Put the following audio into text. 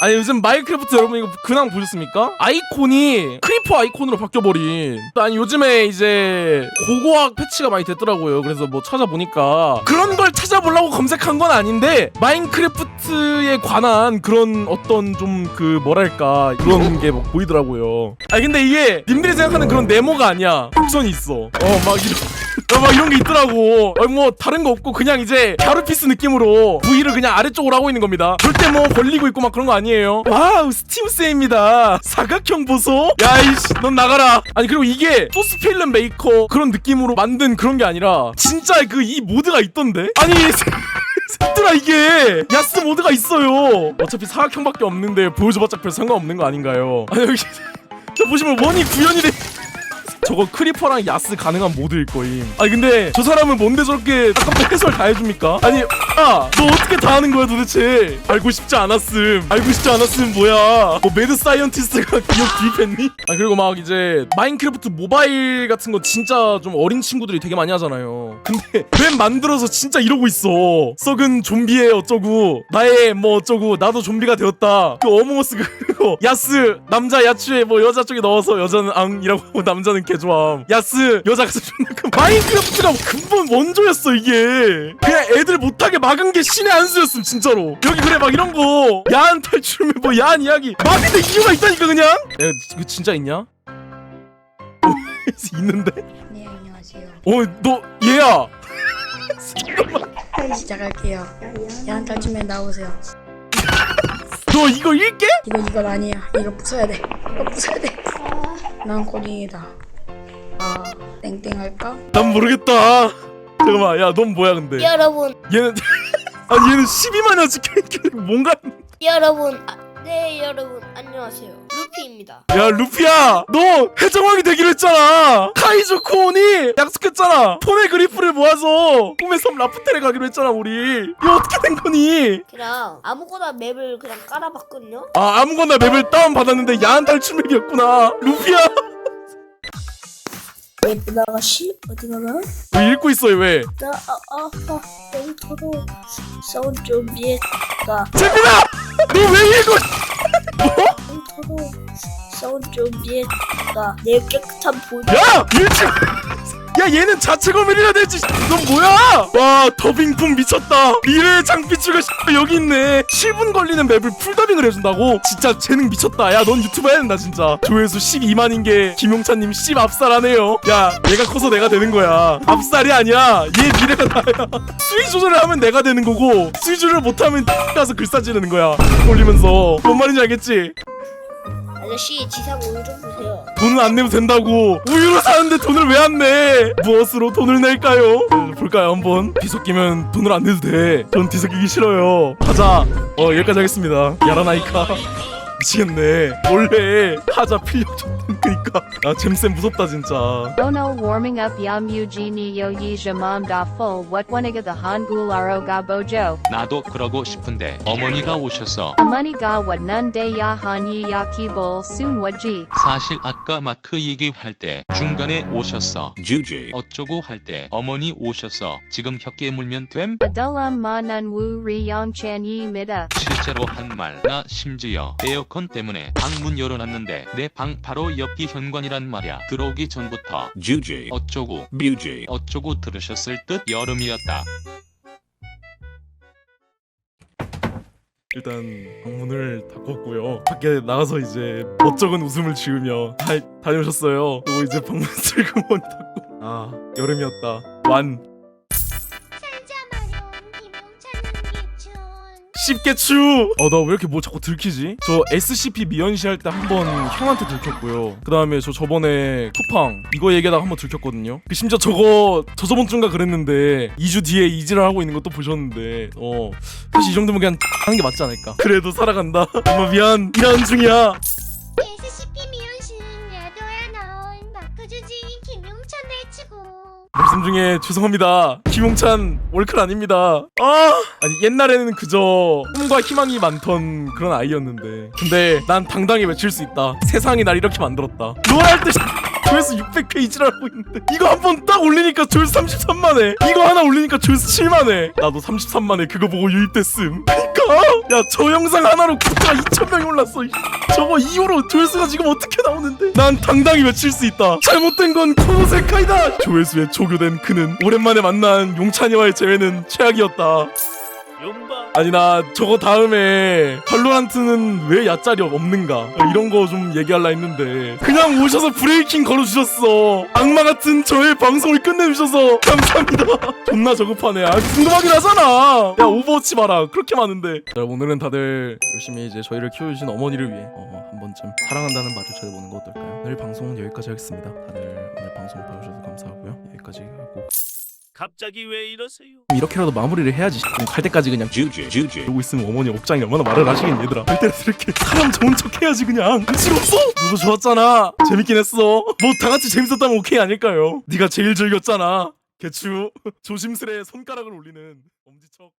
아니 요즘 마인크래프트 여러분 이거 근황 보셨습니까? 아이콘이 크리퍼 아이콘으로 바뀌어버린. 아니 요즘에 이제 고고학 패치가 많이 됐더라고요. 그래서 뭐 찾아보니까. 그런 걸 찾아보려고 검색한 건 아닌데 마인크래프트에 관한 그런 어떤 좀 그 뭐랄까 그런 게 막 보이더라고요. 아니 근데 이게 님들이 생각하는 그런 네모가 아니야. 곡선이 있어. 어 막 이런. 어, 막 이런 게 있더라고. 아니, 뭐 다른 거 없고 그냥 이제 갸루피스 느낌으로 V를 그냥 아래쪽으로 하고 있는 겁니다. 절대 뭐 걸리고 있고 막 그런 거 아니에요. 와우 스티브세입니다. 사각형 보소. 야 이씨 넌 나가라. 아니 그리고 이게 소스 필름 메이커 그런 느낌으로 만든 그런 게 아니라 진짜 그 이 모드가 있던데. 아니 새들아 이게 야스 모드가 있어요. 어차피 사각형밖에 없는데 보여줘봤자 별 상관없는 거 아닌가요? 아니 여기 저 보시면 원이 구현이 돼. 저거 크리퍼랑 야스 가능한 모드일 거임. 아니 근데 저 사람은 뭔데 저렇게 아까부터 해설 다 해줍니까? 아니 아, 너 어떻게 다 하는 거야 도대체? 알고 싶지 않았음. 알고 싶지 않았음 뭐야? 뭐 매드 사이언티스트가 기억 주입했니? 아 그리고 막 이제 마인크래프트 모바일 같은 거 진짜 좀 어린 친구들이 되게 많이 하잖아요. 근데 웹 만들어서 진짜 이러고 있어. 썩은 좀비에 어쩌고 나의 뭐 어쩌고 나도 좀비가 되었다. 그 어몽어스 그거 야스 남자 야추에 뭐 여자 쪽에 넣어서 여자는 앙이라고 남자는 개조함. 야스 여자가 존나 큰 마인크래프트가 근본 원조였어 이게. 그냥 애들 못하게 막은 게 신의 한 수였음 진짜로. 여기 그래 막 이런 거 야한 탈출물 뭐 야한 이야기 막인데 이유가 있다니까 그냥. 야 이거 진짜 있냐? 있는데? 네 안녕하세요. 어너 얘야. 시작할게요. 야한 탈춤에 나오세요. 너 이거 읽게? 이거 이건 아니야. 이거 부숴야 돼. 이거 부숴야 돼. 난 코딩이다. 아 땡땡 할까? 난 모르겠다. 잠깐만, 야, 넌 뭐야 근데? 여러분, 얘는 아 얘는 12만이나 찍혀있길래 뭔가 여러분, 아, 네 여러분 안녕하세요. 루피입니다. 야 루피야! 너 해적왕이 되기로 했잖아! 카이조 쿠온이 약속했잖아! 폰의 그리프를 모아서 꿈의 섬 라프텔에 가기로 했잖아 우리! 이거 어떻게 된 거니? 그냥 아무거나 맵을 그냥 깔아봤거든요. 아 아무거나 맵을 다운받았는데 야한 탈출 맵이었구나. 루피야! 예쁜 아가씨 어디 가나? 왜 읽고 있어요 왜? 나 아 아 아 땡터로 싸운 좀비했다. 재민아 너왜 읽어 땡터로 싸운 좀비했다. 내 깨끗한 본. 야! 일찍! 야 얘는 자체 검열이라 될지 넌 뭐야? 와 더빙품 미쳤다. 미래의 장피추가 여기 있네. 7분 걸리는 맵을 풀더빙을 해준다고? 진짜 재능 미쳤다. 야 넌 유튜브 해야 된다 진짜. 조회수 12만인 게 김용찬님 씹 압살하네요. 야 얘가 커서 내가 되는 거야. 압살이 아니야. 얘 미래가 나야. 수위 조절을 하면 내가 되는 거고 수위 조절을 못하면 가서 글싸 지르는 거야. 올리면서. 뭔 말인지 알겠지? 아저씨 지상 우유 좀 보세요. 돈은 안 내도 된다고. 우유로 사는데 돈을 왜 안 내? 무엇으로 돈을 낼까요? 어, 볼까요 한번? 뒤섞이면 돈을 안 내도 돼전 뒤섞이기 싫어요. 가자. 어 여기까지 하겠습니다. 야라나이카. 미치겠네. 원래 하자 필력 좋던 그니까 아 잼쌤 무섭다 진짜 Ono warming up yam Eugenie yo yi jamam da full what waniga the hangul aro ga bojo. 나도 그러고 싶은데 어머니가 오셔서 Amani ga what nun de ya han yi ya ki bol soon what ji. 사실 아까 마크 얘기할 때 중간에 오셨어 Juji. 어쩌고 할 때 어머니 오셔서 지금 혀깨 물면 됨? Adulam ma nun wu ri yang chan yi mida. 실제로 한 말 나 심지어 에어컨 때문에 방문 열어놨는데 내 방 바로 옆이 현관이란 말야. 들어오기 전부터 Juji. 어쩌고 Buji. 어쩌고 들으셨을 듯 여름이었다. 일단 방문을 닫았고요. 밖에 나가서 이제 멋쩍은 웃음을 지으며 다, 다녀오셨어요. 그리고 이제 방문 슬그머니 닫고. 아 여름이었다. 완 쉽게 추! 어, 나 왜 이렇게 뭐 자꾸 들키지? 저 SCP 미연시 할 때 한 번 형한테 들켰고요. 그 다음에 저 저번에 쿠팡 이거 얘기하다가 한 번 들켰거든요. 그 심지어 저거 저 저번 주인가 그랬는데 2주 뒤에 이지를 하고 있는 것도 보셨는데 어 사실 이 정도면 그냥 하는 게 맞지 않을까? 그래도 살아간다. 엄마 미안. 일하는 중이야. 말씀 중에 죄송합니다. 김용찬 월클 아닙니다. 아 아니 옛날에는 그저 꿈과 희망이 많던 그런 아이였는데 근데 난 당당히 외칠 수 있다. 세상이 날 이렇게 만들었다. 롤할 때 조회수 600페이지를 하고 있는데 이거 한 번 딱 올리니까 조회수 33만에 이거 하나 올리니까 조회수 7만에 나도 33만에 그거 보고 유입됐음. 그니까 야저 영상 하나로 구독자 2,000명이 올랐어 이. 저거 이후로 조회수가 지금 어떻게 나오는데? 난 당당히 외칠 수 있다. 잘못된 건 코노세카이다! 조회수에 조교된 그는 오랜만에 만난 용찬이와의 재회는 최악이었다 아니 나 저거 다음에 발로란트는 왜 야짤이 없는가? 이런 거 좀 얘기할라 했는데. 그냥 오셔서 브레이킹 걸어주셨어. 악마 같은 저의 방송을 끝내주셔서 감사합니다. 존나 저급하네. 아 궁금하긴 하잖아. 야 오버워치 봐라. 그렇게 많은데. 자 오늘은 다들 열심히 이제 저희를 키워주신 어머니를 위해 어, 한 번쯤 사랑한다는 말을 전해보는 거 어떨까요? 오늘 방송은 여기까지 하겠습니다. 다들 오늘 방송 봐주셔서 감사하고요. 여기까지 하고 갑자기 왜 이러세요? 이렇게라도 마무리를 해야지. 갈 때까지 그냥. 이러고 있으면 어머니 억장이 얼마나 말을 하시겠니 얘들아. 할 때는 이렇게 사람 좋은 척 해야지 그냥. 싫었어? 너도 좋았잖아. 재밌긴 했어. 뭐 다 같이 재밌었다면 오케이 아닐까요? 네가 제일 즐겼잖아. 개추. 조심스레 손가락을 올리는 엄지척